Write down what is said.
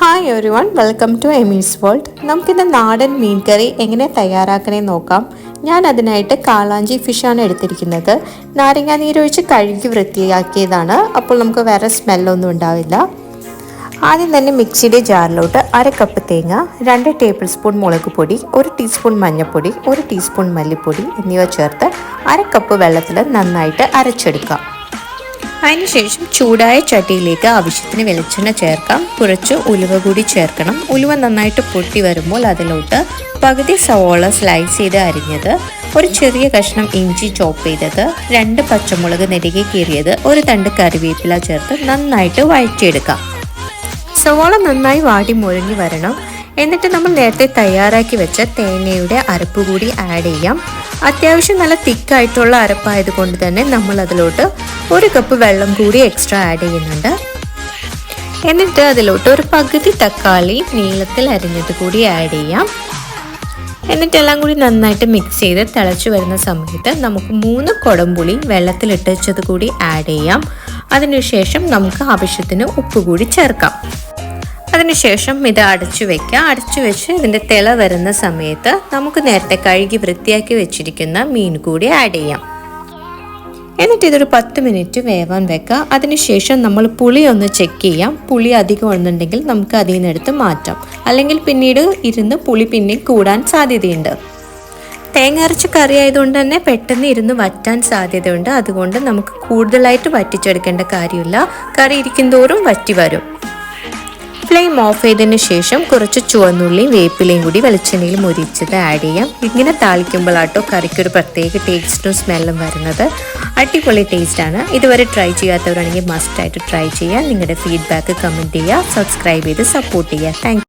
Hi everyone welcome to എമീസ് world നമുക്കിന്ന് നാടൻ മീൻ കറി എങ്ങനെ തയ്യാറാക്കണേ നോക്കാം. ഞാൻ അതിനായിട്ട് കാളാഞ്ചി ഫിഷാണ് എടുത്തിരിക്കുന്നത്. നാരങ്ങാ നീരൊഴിച്ച് കഴുകി വൃത്തിയാക്കിയതാണ്. അപ്പോൾ നമുക്ക് വേറെ സ്മെല്ലൊന്നും ഉണ്ടാവില്ല. ആദ്യം തന്നെ മിക്സിയുടെ ജാറിലോട്ട് അര കപ്പ് തേങ്ങ രണ്ട് ടേബിൾ സ്പൂൺ മുളക് പൊടി ഒരു ടീസ്പൂൺ മഞ്ഞൾപ്പൊടി ഒരു ടീസ്പൂൺ മല്ലിപ്പൊടി എന്നിവ ചേർത്ത് അര കപ്പ് വെള്ളത്തിൽ നന്നായിട്ട് അരച്ചെടുക്കാം. അതിനുശേഷം ചൂടായ ചട്ടിയിലേക്ക് ആവശ്യത്തിന് വെളിച്ചെണ്ണ ചേർക്കാം. കുറച്ച് ഉലുവ കൂടി ചേർക്കണം. ഉലുവ നന്നായിട്ട് പൊട്ടി വരുമ്പോൾ അതിലോട്ട് പകുതി സവോള സ്ലൈസ് ചെയ്ത് അരിഞ്ഞത് ഒരു ചെറിയ കഷ്ണം ഇഞ്ചി ചോപ്പ് ചെയ്തത് രണ്ട് പച്ചമുളക് നെരുകി കീറിയത് ഒരു തണ്ട് കറിവേപ്പില ചേർത്ത് നന്നായിട്ട് വഴറ്റിയെടുക്കാം. സവോള നന്നായി വാടി മുരിഞ്ഞു വരണം. എന്നിട്ട് നമ്മൾ നേരത്തെ തയ്യാറാക്കി വെച്ച തേങ്ങയുടെ അരപ്പ് കൂടി ആഡ് ചെയ്യാം. അത്യാവശ്യം നല്ല തിക്കായിട്ടുള്ള അരപ്പായത് കൊണ്ട് തന്നെ നമ്മൾ അതിലോട്ട് ഒരു കപ്പ് വെള്ളം കൂടി എക്സ്ട്രാ ആഡ് ചെയ്യുന്നുണ്ട്. എന്നിട്ട് അതിലോട്ട് ഒരു പകുതി തക്കാളി നീളത്തിൽ അരിഞ്ഞത് കൂടി ആഡ് ചെയ്യാം. എന്നിട്ട് എല്ലാം കൂടി നന്നായിട്ട് മിക്സ് ചെയ്ത് തിളച്ചു വരുന്ന സമയത്ത് നമുക്ക് മൂന്ന് കുടംപുളി വെള്ളത്തിലിട്ടത് കൂടി ആഡ് ചെയ്യാം. അതിനുശേഷം നമുക്ക് ആവശ്യത്തിന് ഉപ്പ് കൂടി ചേർക്കാം. അതിനുശേഷം ഇത് അടച്ചു വെക്കാം അടച്ചു വെച്ച് ഇതിന്റെ തിള വരുന്ന സമയത്ത് നമുക്ക് നേരത്തെ കഴുകി വൃത്തിയാക്കി വെച്ചിരിക്കുന്ന മീൻ കൂടി ആഡ് ചെയ്യാം. എന്നിട്ട് ഇതൊരു പത്ത് മിനിറ്റ് വേവാൻ വെക്കുക. അതിനുശേഷം നമ്മൾ പുളി ഒന്ന് ചെക്ക് ചെയ്യാം. പുളി അധികം ഉണ്ടെങ്കിൽ നമുക്ക് അതിൽ നിന്ന് എടുത്ത് മാറ്റാം. അല്ലെങ്കിൽ പിന്നീട് ഇരുന്ന് പുളി പിന്നെ കൂടാൻ സാധ്യതയുണ്ട്. തേങ്ങ അരച്ച കറി ആയതുകൊണ്ട് തന്നെ പെട്ടെന്ന് ഇരുന്ന് വറ്റാൻ സാധ്യതയുണ്ട്. അതുകൊണ്ട് നമുക്ക് കൂടുതലായിട്ട് വറ്റിച്ചെടുക്കേണ്ട കാര്യമില്ല. കറി ഇരിക്കും തോറും വറ്റി വരും. ഫ്ലെയിം ഓഫ് ചെയ്തതിന് ശേഷം കുറച്ച് ചുവന്നുള്ളിയും വേപ്പിലയും കൂടി വെളിച്ചെണ്ണയിൽ മുരിച്ചത് ആഡ് ചെയ്യാം. ഇങ്ങനെ താളിക്കുമ്പോഴാട്ടോ കറിക്കൊരു പ്രത്യേക ടേസ്റ്റും സ്മെല്ലും വരുന്നത്. അടിപൊളി ടേസ്റ്റാണ് ഇതുവരെ ട്രൈ ചെയ്യാത്തവരാണെങ്കിൽ മസ്റ്റായിട്ട് ട്രൈ ചെയ്യാം. നിങ്ങളുടെ ഫീഡ്ബാക്ക് കമന്റ് ചെയ്യുക. സബ്സ്ക്രൈബ് ചെയ്ത് സപ്പോർട്ട് ചെയ്യുക. താങ്ക്